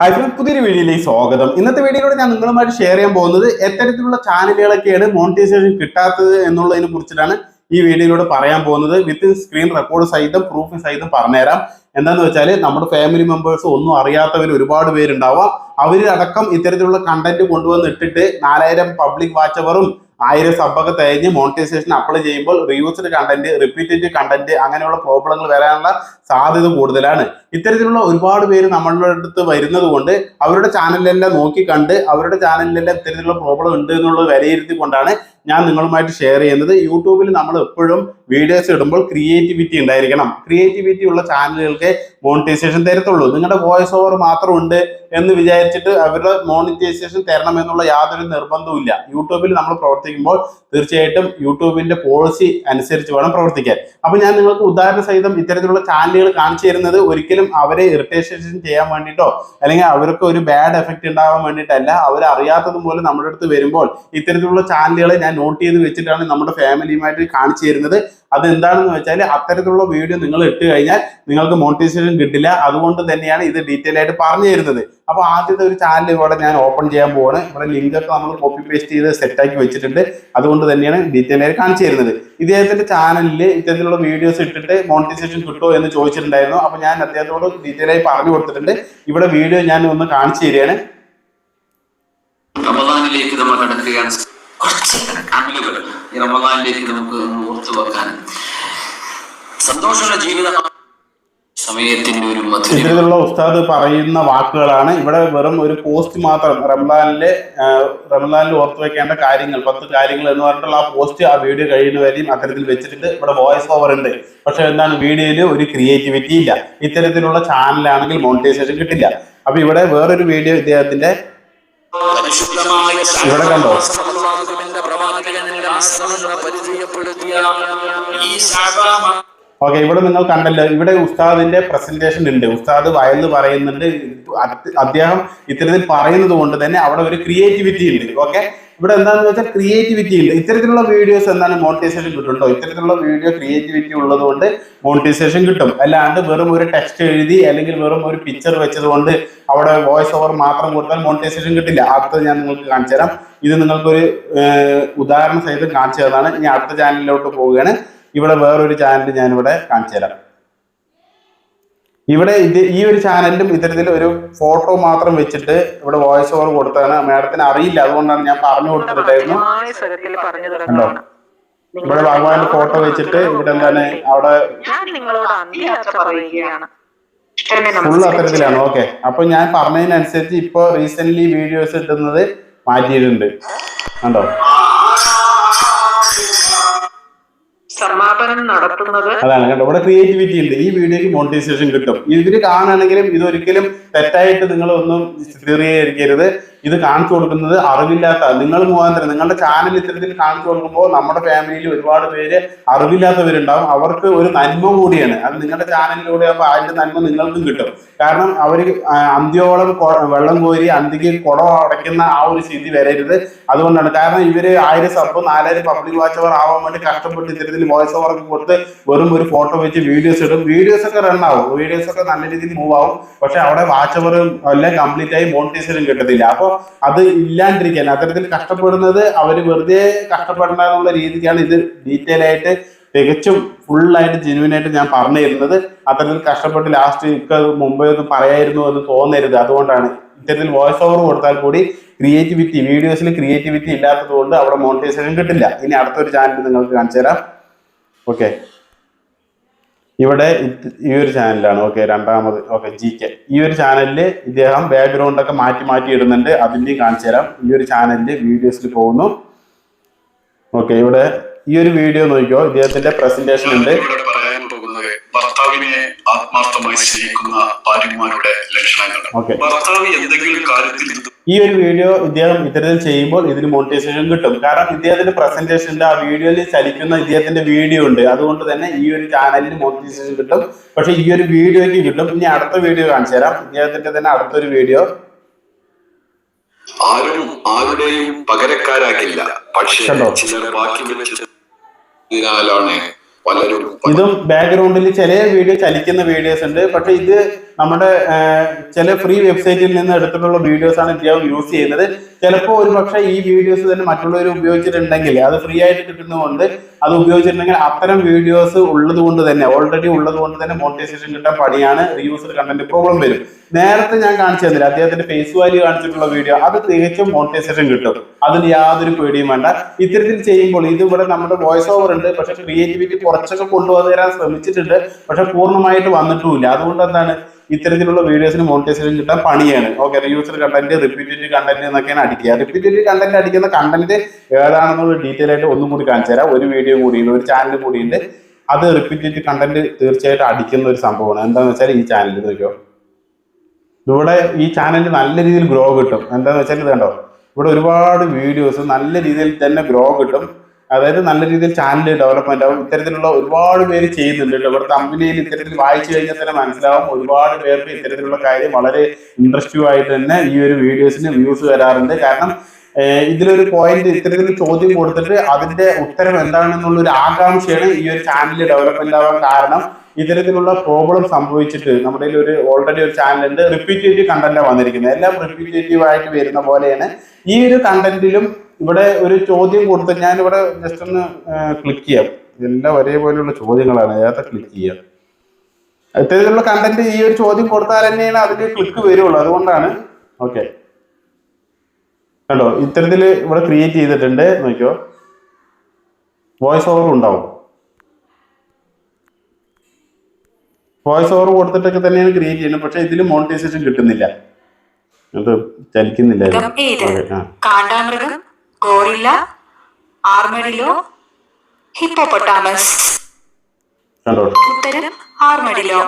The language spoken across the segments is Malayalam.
ഹായ് ഫ്രണ്ട് പുതിയൊരു വീഡിയോയിലേക്ക് സ്വാഗതം. ഇന്നത്തെ വീഡിയോയിലൂടെ ഞാൻ നിങ്ങളുമായിട്ട് ഷെയർ ചെയ്യാൻ പോകുന്നത് എത്തരത്തിലുള്ള ചാനലുകളൊക്കെയാണ് മോണിറ്റൈസേഷൻ കിട്ടാത്തത് എന്നുള്ളതിനെ കുറിച്ചിട്ടാണ് ഈ വീഡിയോയിലൂടെ പറയാൻ പോകുന്നത്. വിത്ത് സ്ക്രീൻ റെക്കോർഡ് സഹിതം പ്രൂഫ് സഹിതം പറഞ്ഞുതരാം. എന്താന്ന് വെച്ചാൽ നമ്മുടെ ഫാമിലി മെമ്പേഴ്സ് ഒന്നും അറിയാത്തവർ ഒരുപാട് പേരുണ്ടാവാം. അവരടക്കം ഇത്തരത്തിലുള്ള കണ്ടന്റ് കൊണ്ടുവന്നിട്ടിട്ട് നാലായിരം പബ്ലിക് വാച്ചവറും ആയിരം സബ്ബൊക്കെ തികഞ്ഞ് മോണിറ്റൈസേഷൻ അപ്ലൈ ചെയ്യുമ്പോൾ റീയൂസ്ഡ് കണ്ടന്റ് റിപ്പീറ്റഡ് കണ്ടന്റ് അങ്ങനെയുള്ള പ്രോബ്ലങ്ങൾ വരാനുള്ള സാധ്യത കൂടുതലാണ്. ഇത്തരത്തിലുള്ള ഒരുപാട് പേര് നമ്മളുടെ അടുത്ത് വരുന്നത് കൊണ്ട് അവരുടെ ചാനലിലെല്ലാം നോക്കി കണ്ട് അവരുടെ ചാനലിലെല്ലാം ഇത്തരത്തിലുള്ള പ്രോബ്ലം ഉണ്ട് എന്നുള്ളത് വിലയിരുത്തി കൊണ്ടാണ് ഞാൻ നിങ്ങളുമായിട്ട് ഷെയർ ചെയ്യുന്നത് യൂട്യൂബിൽ നമ്മൾ എപ്പോഴും വീഡിയോസ് ഇടുമ്പോൾ ക്രിയേറ്റിവിറ്റി ഉണ്ടായിരിക്കണം. ക്രിയേറ്റിവിറ്റി ഉള്ള ചാനലുകൾക്ക് മോണിറ്റൈസേഷൻ തരത്തുള്ളൂ. നിങ്ങളുടെ വോയിസ് ഓവർ മാത്രം ഉണ്ട് എന്ന് വിചാരിച്ചിട്ട് അവരുടെ മോണിറ്റൈസേഷൻ തരണം എന്നുള്ള യാതൊരു നിർബന്ധവും ഇല്ല. യൂട്യൂബിൽ നമ്മൾ പ്രവർത്തിക്കുമ്പോൾ തീർച്ചയായിട്ടും യൂട്യൂബിന്റെ പോളിസി അനുസരിച്ച് വേണം പ്രവർത്തിക്കാൻ. അപ്പൊ ഞാൻ നിങ്ങൾക്ക് ഉദാഹരണ സഹിതം ഇത്തരത്തിലുള്ള ചാനലുകൾ കാണിച്ചു തരുന്നത് ഒരിക്കലും അവരെ ഇറിറ്റേഷൻ ചെയ്യാൻ വേണ്ടിയിട്ടോ അല്ലെങ്കിൽ അവർക്ക് ഒരു ബാഡ് എഫക്റ്റ് ഉണ്ടാകാൻ വേണ്ടിയിട്ടല്ല. അവർ അറിയാത്തതുപോലെ നമ്മുടെ അടുത്ത് വരുമ്പോൾ ഇത്തരത്തിലുള്ള ചാനലുകളെ ഞാൻ നോട്ട് ചെയ്ത് വെച്ചിട്ടാണ് നമ്മുടെ ഫാമിലിയുമായിട്ട് കാണിച്ചു തരുന്നത്. അതെന്താണെന്ന് വെച്ചാൽ അത്തരത്തിലുള്ള വീഡിയോ നിങ്ങൾ ഇട്ട് കഴിഞ്ഞാൽ നിങ്ങൾക്ക് മോണിറ്റൈസേഷൻ കിട്ടില്ല. അതുകൊണ്ട് തന്നെയാണ് ഇത് ഡീറ്റെയിൽ ആയിട്ട് പറഞ്ഞു തരുന്നത്. അപ്പോൾ ആദ്യത്തെ ഒരു ചാനൽ ഇവിടെ ഞാൻ ഓപ്പൺ ചെയ്യാൻ പോവാണ്. ഇവിടെ ലിങ്കൊക്കെ നമ്മൾ കോപ്പി പേസ്റ്റ് ചെയ്ത് സെറ്റാക്കി വെച്ചിട്ടുണ്ട്. അതുകൊണ്ട് തന്നെയാണ് ഡീറ്റെയിൽ ആയിട്ട് കാണിച്ചു തരുന്നത്. ഇദ്ദേഹത്തിന്റെ ചാനലിൽ ഇത്തരത്തിലുള്ള വീഡിയോസ് ഇട്ടിട്ട് മോണിറ്റൈസേഷൻ കിട്ടുമോ എന്ന് ചോദിച്ചിട്ടുണ്ടായിരുന്നു. അപ്പോൾ ഞാൻ അദ്ദേഹത്തോട് ഡീറ്റെയിൽ ആയി പറഞ്ഞു കൊടുത്തിട്ടുണ്ട്. ഇവിടെ വീഡിയോ ഞാൻ ഒന്ന് കാണിച്ചു തരികയാണ്. റമദാനിലേക്ക് നമ്മൾ കടക്കുകയാണ്. കുറച്ച് അമലുകൾ ഈ റമദാനിലേക്ക് നമുക്ക് ഓർത്തു വെക്കാൻ. സന്തോഷമുള്ള ജീവിത സമയത്തിന്റെ ഒരു ഇത്തരത്തിലുള്ള ഉസ്താദ് പറയുന്ന വാക്കുകളാണ്. ഇവിടെ വെറും ഒരു പോസ്റ്റ് മാത്രം റംലാനിലെ റംലാനിൽ ഓർത്തു വെക്കേണ്ട കാര്യങ്ങൾ പത്ത് കാര്യങ്ങൾ എന്ന് പറഞ്ഞിട്ടുള്ള ആ പോസ്റ്റ് ആ വീഡിയോ കഴിയുന്ന വരെയും അത്തരത്തിൽ വെച്ചിട്ടുണ്ട്. ഇവിടെ വോയിസ് ഓവർ ഉണ്ട്. പക്ഷെ എന്താണ് വീഡിയോയിൽ ഒരു ക്രിയേറ്റിവിറ്റി ഇല്ല. ഇത്തരത്തിലുള്ള ചാനലാണെങ്കിൽ മോണിറ്റൈസേഷൻ കിട്ടില്ല. അപ്പൊ ഇവിടെ വേറൊരു വീഡിയോ ഇദ്ദേഹത്തിന്റെ പരിശുദ്ധമായ പ്രവാചകന്റെ ആശ്രമങ്ങളെ പരിചയപ്പെടുത്തിയ ഈ ശഅബാൻ ഓക്കെ ഇവിടെ നിങ്ങൾ കണ്ടല്ലോ ഇവിടെ ഉസ്താദിന്റെ പ്രസന്റേഷൻ ഉണ്ട്. ഉസ്താദ് വയന്ന് പറയുന്നുണ്ട് അദ്ദേഹം ഇത്തരത്തിൽ പറയുന്നത് കൊണ്ട് തന്നെ അവിടെ ഒരു ക്രിയേറ്റിവിറ്റി ഉണ്ട്. ഓക്കെ ഇവിടെ എന്താണെന്ന് വെച്ചാൽ ക്രിയേറ്റിവിറ്റി ഉണ്ട്. ഇത്തരത്തിലുള്ള വീഡിയോസ് എന്താണ് മോണിറ്റൈസേഷൻ കിട്ടുന്നുണ്ടോ? ഇത്തരത്തിലുള്ള വീഡിയോ ക്രിയേറ്റിവിറ്റി ഉള്ളത് കൊണ്ട് മോണിറ്റൈസേഷൻ കിട്ടും. അല്ലാണ്ട് വെറും ഒരു ടെക്സ്റ്റ് എഴുതി അല്ലെങ്കിൽ വെറും ഒരു പിക്ചർ വെച്ചത് കൊണ്ട് അവിടെ വോയിസ് ഓവർ മാത്രം കൊടുത്താൽ മോണിറ്റൈസേഷൻ കിട്ടില്ല. അടുത്തത് ഞാൻ നിങ്ങൾക്ക് കാണിച്ചു തരാം ഇത് നിങ്ങൾക്കൊരു ഉദാഹരണ സഹിതം കാണിച്ചു തന്നതാണ്. ഇനി അടുത്ത ചാനലിലോട്ട് പോവുകയാണ്. ഇവിടെ വേറൊരു ചാനൽ ഞാനിവിടെ കാണിച്ചു തരാം. ഇവിടെ ഇത് ഈ ഒരു ചാനലിലും ഇത്തരത്തിൽ ഒരു ഫോട്ടോ മാത്രം വെച്ചിട്ട് ഇവിടെ വോയിസ് ഓവർ കൊടുത്താണ് മാഡത്തിന് അറിയില്ല. അതുകൊണ്ടാണ് ഞാൻ പറഞ്ഞു കൊടുത്തിട്ടുണ്ടായിരുന്നു തുടങ്ങുകയാണ് ഇവിടെ ഭഗവാന്റെ ഫോട്ടോ വെച്ചിട്ട് ഇവിടെ എന്താണ് അവിടെ ഫുൾ അത്തരത്തിലാണ്. ഓക്കെ അപ്പൊ ഞാൻ പറഞ്ഞതിനനുസരിച്ച് ഇപ്പൊ റീസെന്റ് വീഡിയോസ് ഇടുന്നത് മാറ്റിയിട്ടുണ്ട്. കണ്ടോ? സമാപനം നടത്തുന്നത്? അതാണ് കണ്ടോ? ഇവിടെ ക്രിയേറ്റിവിറ്റി ഉണ്ട്. ഈ വീഡിയോക്ക് മോണിറ്റൈസേഷൻ കിട്ടും. ഇതിന് കാണുകയാണെങ്കിലും ഇതൊരിക്കലും തെറ്റായിട്ട് നിങ്ങളൊന്നും ചിത്രീകരിക്കരുത് ഇത് കാണിച്ചു കൊടുക്കുന്നത് അറിവില്ലാത്ത നിങ്ങൾ മുഖാന്തരം നിങ്ങളുടെ ചാനൽ ഇത്തരത്തിൽ കാണിച്ചു കൊടുക്കുമ്പോൾ നമ്മുടെ ഫാമിലിയിൽ ഒരുപാട് പേര് അറിവില്ലാത്തവരുണ്ടാവും. അവർക്ക് ഒരു നന്മ കൂടിയാണ്. അത് നിങ്ങളുടെ ചാനലിലൂടെ അപ്പൊ അതിന്റെ നന്മ നിങ്ങൾക്കും കിട്ടും. കാരണം അവർ അന്ത്യോളം വെള്ളം കോരി അന്തിക്ക് കുടം അടയ്ക്കുന്ന ആ ഒരു സ്ഥിതി വരരുത്. അതുകൊണ്ടാണ്. കാരണം ഇവർ ആയിരം സബ് നാലായിരം പബ്ലിക് വാച്ച് അവർ ആവാൻ വേണ്ടി കഷ്ടപ്പെട്ട് ഇത്തരത്തിൽ വോയിസ് ഓവർ കൊടുത്ത് വെറും ഒരു ഫോട്ടോ വെച്ച് വീഡിയോസ് ഇടും. വീഡിയോസ് ഒക്കെ റൺ ആവും. വീഡിയോസ് ഒക്കെ നല്ല രീതിയിൽ മൂവ് ആവും. പക്ഷെ അവിടെ വാച്ച് ഓവർ എല്ലാം കംപ്ലീറ്റ് ആയി മോണിറ്റൈസറും കിട്ടത്തില്ല. അപ്പോൾ അത് ഇല്ലാണ്ടിരിക്കാൻ അത്തരത്തിൽ കഷ്ടപ്പെടുന്നത് അവർ വെറുതെ കഷ്ടപ്പെടേണ്ട എന്നുള്ള രീതിക്കാണ് ഇത് ഡീറ്റെയിൽ ആയിട്ട് തികച്ചും ഫുള്ളായിട്ട് ജെനുവിൻ ആയിട്ട് ഞാൻ പറഞ്ഞു തരുന്നത്. അത്തരത്തിൽ കഷ്ടപ്പെട്ട് ലാസ്റ്റ് ഒക്കെ മുമ്പേ ഒന്ന് പറയായിരുന്നു എന്ന് തോന്നരുത്. അതുകൊണ്ടാണ് ഇത്തരത്തിൽ വോയിസ് ഓവർ കൊടുത്താൽ കൂടി ക്രിയേറ്റിവിറ്റി വീഡിയോസിൽ ക്രിയേറ്റിവിറ്റി ഇല്ലാത്തത് കൊണ്ട് അവിടെ മോണിറ്റൈസേഷൻ കിട്ടില്ല. ഇനി അടുത്തൊരു ചാനൽ നിങ്ങൾക്ക് കാണിച്ചു തരാം. ഓക്കെ ഇവിടെ ഈ ഒരു ചാനലാണ് ഓക്കെ രണ്ടാമത് ഓക്കെ ജി കെ ഈ ഒരു ചാനലിൽ ഇദ്ദേഹം ബാക്ക്ഗ്രൗണ്ട് ഒക്കെ മാറ്റി മാറ്റി ഇടുന്നുണ്ട്. അതിന്റെയും കാണിച്ചു തരാം. ഈ ഒരു ചാനലിൽ വീഡിയോസിൽ പോകുന്നു. ഓക്കെ ഇവിടെ ഈ ഒരു വീഡിയോ നോക്കിയോ ഇദ്ദേഹത്തിന്റെ പ്രസന്റേഷൻ ഉണ്ട്. ഭർത്താവിനെ ആത്മാർത്ഥമായി സ്നേഹിക്കുന്ന ഭാര്യമാരുടെ ലക്ഷണങ്ങൾ. ഭർത്താവ് എന്തെങ്കിലും കാര്യത്തിൽ ഈ ഒരു വീഡിയോ ഇദ്ദേഹം ഇത്തരത്തിൽ ചെയ്യുമ്പോൾ ഇതിന് മോണിറ്റൈസേഷൻ കിട്ടും. കാരണം ഇദ്ദേഹത്തിന്റെ പ്രസന്റേഷനിൽ ആ വീഡിയോയിൽ ചലിക്കുന്ന ഇദ്ദേഹത്തിന്റെ വീഡിയോ ഉണ്ട്. അതുകൊണ്ട് തന്നെ ഈ ഒരു ചാനലിന് മോണിറ്റൈസേഷൻ കിട്ടും. പക്ഷെ ഈ ഒരു വീഡിയോയ്ക്ക് കിട്ടും. ഇനി അടുത്ത വീഡിയോ കാണിച്ചു തരാം. ഇദ്ദേഹത്തിന്റെ തന്നെ അടുത്തൊരു വീഡിയോ. ആരും ആരുടെയും പകരക്കാരാകില്ല. പക്ഷേ? ചിലർ ബാക്കി വെച്ചതിനാലാണ് പലരും ഇതും ബാക്ക്ഗ്രൗണ്ടിൽ ചില വീഡിയോ ചലിക്കുന്ന വീഡിയോസ് ഉണ്ട്. പക്ഷെ ഇത് നമ്മുടെ ചില ഫ്രീ വെബ്സൈറ്റിൽ നിന്ന് എടുത്തിട്ടുള്ള വീഡിയോസ് ആണ് ഇദ്ദേഹം യൂസ് ചെയ്യുന്നത്. ചിലപ്പോൾ ഒരു പക്ഷേ ഈ വീഡിയോസ് തന്നെ മറ്റുള്ളവർ ഉപയോഗിച്ചിട്ടുണ്ടെങ്കിൽ അത് ഫ്രീ ആയിട്ട് കിട്ടുന്നതുകൊണ്ട് അത് ഉപയോഗിച്ചിട്ടുണ്ടെങ്കിൽ അത്തരം വീഡിയോസ് ഉള്ളത് കൊണ്ട് തന്നെ ഓൾറെഡി ഉള്ളത് കൊണ്ട് തന്നെ മോണിറ്റൈസേഷൻ കിട്ടാൻ പണിയാണ് റീയൂസ്ഡ് കണ്ടന്റ് പ്രോബ്ലം വരും. നേരത്തെ ഞാൻ കാണിച്ചു തന്നില്ല? അദ്ദേഹത്തിന്റെ ഫേസ് വാല്യൂ കാണിച്ചിട്ടുള്ള വീഡിയോ അത് തികച്ചും മോണിറ്റൈസേഷൻ കിട്ടും. അതിന് യാതൊരു പേടിയും വേണ്ട. ഇത്തരത്തിൽ ചെയ്യുമ്പോൾ ഇത് ഇവിടെ നമ്മുടെ വോയിസ് ഓവർ ഉണ്ട്. പക്ഷെ ക്രിയേറ്റിവിറ്റി കുറച്ചൊക്കെ കൊണ്ടുവരാൻ ശ്രമിച്ചിട്ടുണ്ട്. പക്ഷെ പൂർണമായിട്ട് വന്നിട്ടുമില്ല. അതുകൊണ്ട് എന്താണ്? ഇത്തരത്തിലുള്ള വീഡിയോസിന് മോണിറ്റൈസേഷൻ കിട്ടാൻ പണിയാണ്. Okay user content repetitive content എന്നൊക്കെയാണ് അടിക്കുക. റിപ്പീറ്റേറ്റീവ് കണ്ടന്റ് അടിക്കുന്ന കണ്ടന്റ് ഏതാണെന്നുള്ള ഡീറ്റെയിൽ ആയിട്ട് ഒന്നും കൂടി കാണിച്ചു തരാം. ഒരു വീഡിയോ കൂടിയുണ്ട് ഒരു ചാനൽ കൂടിയുണ്ട്. അത് റിപ്പീറ്റേറ്റീവ് കണ്ടന്റ് തീർച്ചയായിട്ടും അടിക്കുന്ന ഒരു സംഭവമാണ്. എന്താണെന്ന് വെച്ചാൽ ഈ ചാനൽ നോക്കിയോ ഇവിടെ ഈ ചാനലിൽ നല്ല രീതിയിൽ ഗ്രോ കിട്ടും. എന്താണെന്ന് വെച്ചാൽ ഇത് കണ്ടോ? ഇവിടെ ഒരുപാട് വീഡിയോസ് നല്ല രീതിയിൽ തന്നെ ഗ്രോ കിട്ടും. അതായത് നല്ല രീതിയിൽ ചാനൽ ഡെവലപ്മെന്റ് ആവും. ഇത്തരത്തിലുള്ള ഒരുപാട് പേര് ചെയ്യുന്നുണ്ട്. ഇവിടെ കമ്പനിയിൽ ഇത്തരത്തിൽ വായിച്ചു കഴിഞ്ഞാൽ തന്നെ മനസ്സിലാവും ഒരുപാട് പേർക്ക് ഇത്തരത്തിലുള്ള കാര്യം വളരെ ഇൻട്രസ്റ്റീവ് ആയിട്ട് തന്നെ ഈ ഒരു വീഡിയോസിന് വ്യൂസ് വരാറുണ്ട്. കാരണം ഇതിലൊരു പോയിന്റ് ഇത്തരത്തിൽ ചോദ്യം കൊടുത്തിട്ട് അതിന്റെ ഉത്തരം എന്താണെന്നുള്ള ഒരു ആകാംക്ഷയാണ് ഈ ഒരു ചാനൽ ഡെവലപ്മെന്റ് ആവാൻ കാരണം. ഇത്തരത്തിലുള്ള പ്രോബ്ലം സംഭവിച്ചിട്ട് നമ്മുടെ ഒരു ഓൾറെഡി ഒരു ചാനലുണ്ട് റിപ്പീറ്റേറ്റീവ് കണ്ടന്റാണ് വന്നിരിക്കുന്നത്. എല്ലാം റിപ്പീറ്റേറ്റീവ് ആയിട്ട് വരുന്ന പോലെയാണ്. ഈ ഒരു കണ്ടന്റിലും ഇവിടെ ഒരു ചോദ്യം കൊടുത്ത് ഞാൻ ഇവിടെ ജസ്റ്റ് ഒന്ന് ക്ലിക്ക് ചെയ്യാം. എല്ലാം ഒരേപോലെയുള്ള ചോദ്യങ്ങളാണ്. ഏതാ ക്ലിക്ക് ചെയ്യാം. ഇത്തരത്തിലുള്ള കണ്ടന്റ് ഈ ഒരു ചോദ്യം കൊടുത്താൽ തന്നെയാണ് അതിൽ ക്ലിക്ക് വരുള്ളൂ. അതുകൊണ്ടാണ്. ഓക്കെ കണ്ടോ? ഇത്തരത്തിൽ ഇവിടെ ക്രിയേറ്റ് ചെയ്തിട്ടുണ്ട് നോക്കിയോ വോയിസ് ഓവർ ഉണ്ടാവും. വോയിസ് ഓവർ കൊടുത്തിട്ടൊക്കെ തന്നെയാണ് ക്രിയേറ്റ് ചെയ്യുന്നത് പക്ഷെ ഇതിൽ മോണിറ്റൈസേഷൻ കിട്ടുന്നില്ല. അത് ചലിക്കുന്നില്ല. കാണ്ടാമൃഗം ഗോറില്ല ആർമഡിലോ ഹിപ്പോപ്പൊട്ടാമസ്. കണ്ടോ? ഉത്തരം ആർമഡിലോ.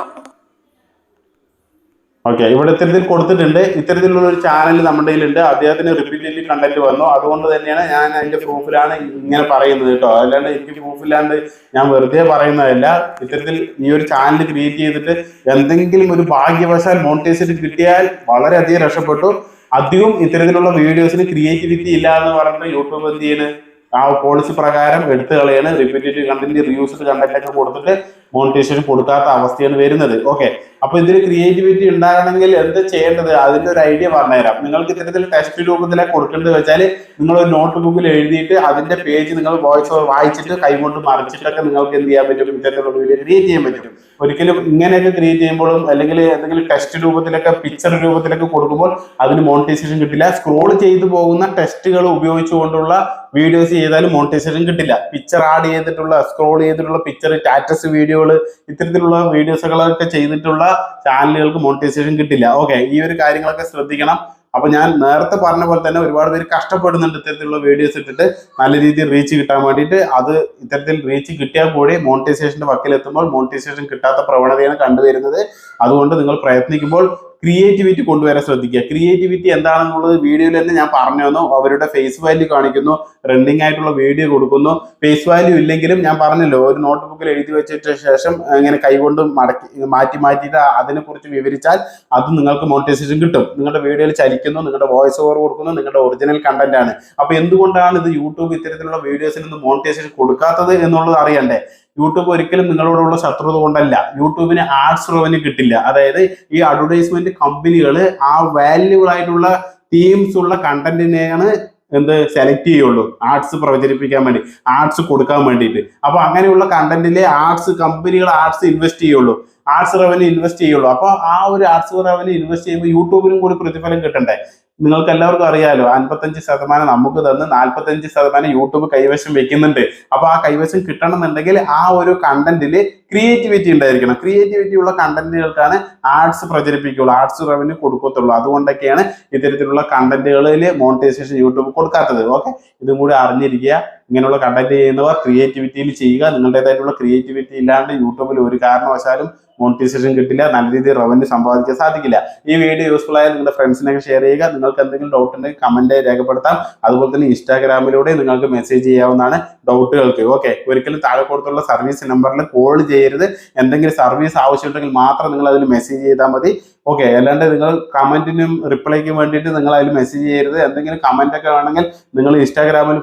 ഓക്കെ ഇവിടെ ഇത്തരത്തിൽ കൊടുത്തിട്ടുണ്ട്. ഇത്തരത്തിലുള്ള ഒരു ചാനൽ നമ്മുടെ കയ്യിലുണ്ട്. അദ്ദേഹത്തിന് റിപ്പീറ്റഡ്ലി കണ്ടന്റ് വന്നു. അതുകൊണ്ട് തന്നെയാണ് ഞാൻ അതിന്റെ പ്രൂഫിലാണ് ഇങ്ങനെ പറയുന്നത് കേട്ടോ. അല്ലാണ്ട് എനിക്ക് പ്രൂഫില്ലാണ്ട് ഞാൻ വെറുതെ പറയുന്നതല്ല. ഇത്തരത്തിൽ ഈ ഒരു ചാനൽ ക്രിയേറ്റ് ചെയ്തിട്ട് എന്തെങ്കിലും ഒരു ഭാഗ്യവശാൽ മോണിറ്റൈസേഷൻ കിട്ടിയാൽ വളരെയധികം രക്ഷപ്പെട്ടു. അധികം ഇത്തരത്തിലുള്ള വീഡിയോസിന് ക്രിയേറ്റിവിറ്റി ഇല്ല എന്ന് പറഞ്ഞിട്ട് യൂട്യൂബ് എന്ത് ചെയ്യുന്നത് ആ പോളിസി പ്രകാരം എടുത്തു കളയാണ്. റിപ്പീറ്റഡ് കണ്ടന്റ് റിവ്യൂസ് കണ്ടന്റ് ഒക്കെ കൊടുത്തിട്ട് മോണിറ്റൈസേഷൻ കൊടുക്കാത്ത അവസ്ഥയാണ് വരുന്നത്. ഓക്കെ അപ്പൊ ഇതിൽ ക്രിയേറ്റിവിറ്റി ഉണ്ടാകണമെങ്കിൽ എന്ത് ചെയ്യേണ്ടത്? അതിന്റെ ഒരു ഐഡിയ പറഞ്ഞുതരാം. നിങ്ങൾക്ക് ഇത്തരത്തിൽ ടെസ്റ്റ് രൂപത്തിലേക്ക് കൊടുക്കേണ്ടത് വെച്ചാൽ നിങ്ങൾ ഒരു നോട്ട് ബുക്കിൽ എഴുതിയിട്ട് അതിന്റെ പേജ് നിങ്ങൾ വോയിസ് ഓവർ വായിച്ചിട്ട് കൈകൊണ്ട് മറിച്ചിട്ടൊക്കെ നിങ്ങൾക്ക് എന്ത് ചെയ്യാൻ പറ്റും? ഇത്തരത്തിലുള്ള വീഡിയോ ക്രിയേറ്റ് ചെയ്യാൻ പറ്റും. ഒരിക്കലും ഇങ്ങനെയൊക്കെ ക്രിയേറ്റ് ചെയ്യുമ്പോഴും അല്ലെങ്കിൽ എന്തെങ്കിലും ടെസ്റ്റ് രൂപത്തിലൊക്കെ പിക്ചർ രൂപത്തിലൊക്കെ കൊടുക്കുമ്പോൾ അതിന് മോണിറ്റൈസേഷൻ കിട്ടില്ല. സ്ക്രോൾ ചെയ്തു പോകുന്ന ടെസ്റ്റുകൾ ഉപയോഗിച്ചുകൊണ്ടുള്ള വീഡിയോസ് ചെയ്താലും മോണിറ്റൈസേഷൻ കിട്ടില്ല. പിക്ചർ ആഡ് ചെയ്തിട്ടുള്ള സ്ക്രോൾ ചെയ്തിട്ടുള്ള പിക്ചർ സ്റ്റാറ്റസ് വീഡിയോകൾ ഇത്തരത്തിലുള്ള വീഡിയോസുകളൊക്കെ ചെയ്തിട്ടുള്ള ചാനലുകൾക്ക് മോണിറ്റൈസേഷൻ കിട്ടില്ല. ഓക്കെ ഈ ഒരു കാര്യങ്ങളൊക്കെ ശ്രദ്ധിക്കണം. അപ്പൊ ഞാൻ നേരത്തെ പറഞ്ഞ പോലെ തന്നെ ഒരുപാട് പേര് കഷ്ടപ്പെടുന്നുണ്ട് ഇത്തരത്തിലുള്ള വീഡിയോസ് ഇട്ടിട്ട് നല്ല രീതിയിൽ റീച്ച് കിട്ടാൻ വേണ്ടിയിട്ട്. അത് ഇത്തരത്തിൽ റീച്ച് കിട്ടിയാൽ കൂടി മോണിറ്റൈസേഷന്റെ വക്കിലെത്തുമ്പോൾ മോണിറ്റൈസേഷൻ കിട്ടാത്ത പ്രവണതയാണ് കണ്ടുവരുന്നത്. അതുകൊണ്ട് നിങ്ങൾ പ്രയത്നിക്കുമ്പോൾ ക്രിയേറ്റിവിറ്റി കൊണ്ടുവരാൻ ശ്രദ്ധിക്കുക. ക്രിയേറ്റിവിറ്റി എന്താണെന്നുള്ളത് വീഡിയോയിൽ തന്നെ ഞാൻ പറഞ്ഞു തന്നു. അവരുടെ ഫേസ് വാല്യൂ കാണിക്കുന്നു. റണ്ണിങ് ആയിട്ടുള്ള വീഡിയോ കൊടുക്കുന്നു. ഫേസ് വാല്യൂ ഇല്ലെങ്കിലും ഞാൻ പറഞ്ഞല്ലോ ഒരു നോട്ട്ബുക്കിൽ എഴുതി വെച്ചിട്ട് ശേഷം ഇങ്ങനെ കൈകൊണ്ട് മടക്കി മാറ്റി മാറ്റിയിട്ട് അതിനെക്കുറിച്ച് വിവരിച്ചാൽ അത് നിങ്ങൾക്ക് മോണിറ്റൈസേഷൻ കിട്ടും. നിങ്ങളുടെ വീഡിയോയിൽ ചലിക്കുന്നു നിങ്ങളുടെ വോയിസ് ഓവർ കൊടുക്കുന്നു നിങ്ങളുടെ ഒറിജിനൽ കണ്ടന്റ് ആണ്. അപ്പൊ എന്തുകൊണ്ടാണ് ഇത് യൂട്യൂബ് ഇത്തരത്തിലുള്ള വീഡിയോസിന് മോണിറ്റൈസേഷൻ കൊടുക്കാത്തത് എന്നുള്ളത് അറിയണ്ടേ? യൂട്യൂബ് ഒരിക്കലും നിങ്ങളോടുള്ള ശത്രുത കൊണ്ടല്ല. യൂട്യൂബിന് ആഡ്സ് റവന്യൂ കിട്ടില്ല. അതായത് ഈ അഡ്വർടൈസ്മെന്റ് കമ്പനികൾ ആ വാല്യൂബിൾ ആയിട്ടുള്ള തീംസ് ഉള്ള കണ്ടന്റിനെയാണ് എന്ത്? സെലക്ട് ചെയ്യുള്ളൂ. ആർട്സ് പ്രചരിപ്പിക്കാൻ വേണ്ടി ആർട്സ് കൊടുക്കാൻ വേണ്ടിയിട്ട്. അപ്പൊ അങ്ങനെയുള്ള കണ്ടന്റിലെ ആർട്സ് കമ്പനികൾ ആർട്സ് ഇൻവെസ്റ്റ് ചെയ്യുള്ളൂ. ആർട്സ് റവന്യൂ ഇൻവെസ്റ്റ് ചെയ്യുള്ളൂ. അപ്പോൾ ആ ഒരു ആർട്സ് റവന്യൂ ഇൻവെസ്റ്റ് ചെയ്യുമ്പോൾ യൂട്യൂബിനും കൂടി പ്രതിഫലം കിട്ടണ്ടേ? നിങ്ങൾക്ക് എല്ലാവർക്കും അറിയാലോ അൻപത്തഞ്ച് ശതമാനം നമുക്ക് തന്ന് നാൽപ്പത്തഞ്ച് ശതമാനം യൂട്യൂബ് കൈവശം വെക്കുന്നുണ്ട്. അപ്പൊ ആ കൈവശം കിട്ടണമെന്നുണ്ടെങ്കിൽ ആ ഒരു കണ്ടന്റിൽ ക്രിയേറ്റിവിറ്റി ഉണ്ടായിരിക്കണം. ക്രിയേറ്റിവിറ്റി ഉള്ള കണ്ടന്റുകൾക്കാണ് ആർട്സ് പ്രചരിപ്പിക്കുള്ളൂ ആർട്സ് റവന്യൂ കൊടുക്കത്തുള്ളൂ. അതുകൊണ്ടൊക്കെയാണ് ഇത്തരത്തിലുള്ള കണ്ടന്റുകളിൽ മോണിറ്റൈസേഷൻ യൂട്യൂബ് കൊടുക്കാത്തത്. ഓക്കെ ഇതും കൂടി അറിഞ്ഞിരിക്കുക. ഇങ്ങനെയുള്ള കണ്ടന്റ് ചെയ്യുന്നവർ ക്രിയേറ്റിവിറ്റിയിൽ ചെയ്യുക. നിങ്ങളുടേതായിട്ടുള്ള ക്രിയേറ്റിവിറ്റി ഇല്ലാണ്ട് യൂട്യൂബിൽ ഒരു കാരണവശാലും മോണിറ്റൈസേഷൻ കിട്ടില്ല നല്ല രീതിയിൽ റവന്യൂ സമ്പാദിക്കാൻ സാധിക്കില്ല. ഈ വീഡിയോ യൂസ്ഫുൾ ആയാൽ നിങ്ങളുടെ ഫ്രണ്ട്സിനൊക്കെ ഷെയർ ചെയ്യുക. നിങ്ങൾക്ക് എന്തെങ്കിലും ഡൗട്ട് ഉണ്ടെങ്കിൽ കമന്റ് രേഖപ്പെടുത്താം. അതുപോലെ തന്നെ ഇൻസ്റ്റാഗ്രാമിലൂടെ നിങ്ങൾക്ക് മെസ്സേജ് ചെയ്യാവുന്നതാണ് ഡൗട്ടുകൾക്ക് ഓക്കെ ഒരിക്കലും താഴെ കൊടുത്തുള്ള സർവീസ് നമ്പറിൽ കോൾ ചെയ്യരുത്. എന്തെങ്കിലും സർവീസ് ആവശ്യമുണ്ടെങ്കിൽ മാത്രം നിങ്ങൾ അതിൽ മെസ്സേജ് ചെയ്താൽ മതി. ഓക്കെ അല്ലാണ്ട് നിങ്ങൾ കമന്റിനും റിപ്ലൈക്കും വേണ്ടിയിട്ട് നിങ്ങൾ അതിൽ മെസ്സേജ് ചെയ്യരുത്. എന്തെങ്കിലും കമന്റ് ഒക്കെ വേണമെങ്കിൽ നിങ്ങൾ ഇൻസ്റ്റാഗ്രാമിൽ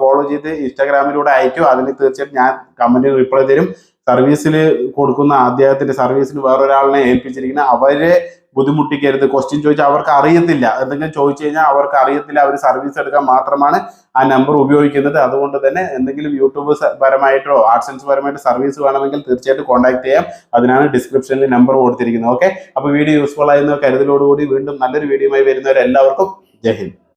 ഫോളോ ചെയ്ത് ഇൻസ്റ്റാഗ്രാമിലൂടെ അയക്കും അതിന് തീർച്ചയായിട്ടും ഞാൻ കമന്റിന് റിപ്ലൈ തരും. സർവീസിൽ കൊടുക്കുന്ന അദ്ദേഹത്തിന്റെ സർവീസിന് വേറൊരാളിനെ ഏൽപ്പിച്ചിരിക്കുന്ന അവരെ ബുദ്ധിമുട്ടിക്കരുത്. ക്വസ്റ്റ്യൻ ചോദിച്ചാൽ അവർക്ക് അറിയത്തില്ല. എന്തെങ്കിലും ചോദിച്ചു കഴിഞ്ഞാൽ അവർക്ക് അറിയത്തില്ല. അവർ സർവീസ് എടുക്കാൻ മാത്രമാണ് ആ നമ്പർ ഉപയോഗിക്കുന്നത്. അതുകൊണ്ട് തന്നെ എന്തെങ്കിലും യൂട്യൂബ് പരമായിട്ടോ ആർട്സൻസ് പരമായിട്ട് സർവീസ് വേണമെങ്കിൽ തീർച്ചയായിട്ടും കോൺടാക്ട് ചെയ്യാം. അതിനാണ് ഡിസ്ക്രിപ്ഷനിൽ നമ്പർ കൊടുത്തിരിക്കുന്നത്. ഓക്കെ അപ്പോൾ വീഡിയോ യൂസ്ഫുൾ ആയെന്ന കരുതലോടുകൂടി വീണ്ടും നല്ലൊരു വീഡിയോയുമായി വരുന്നവരെല്ലാവർക്കും ജയ് ഹിന്ദ്.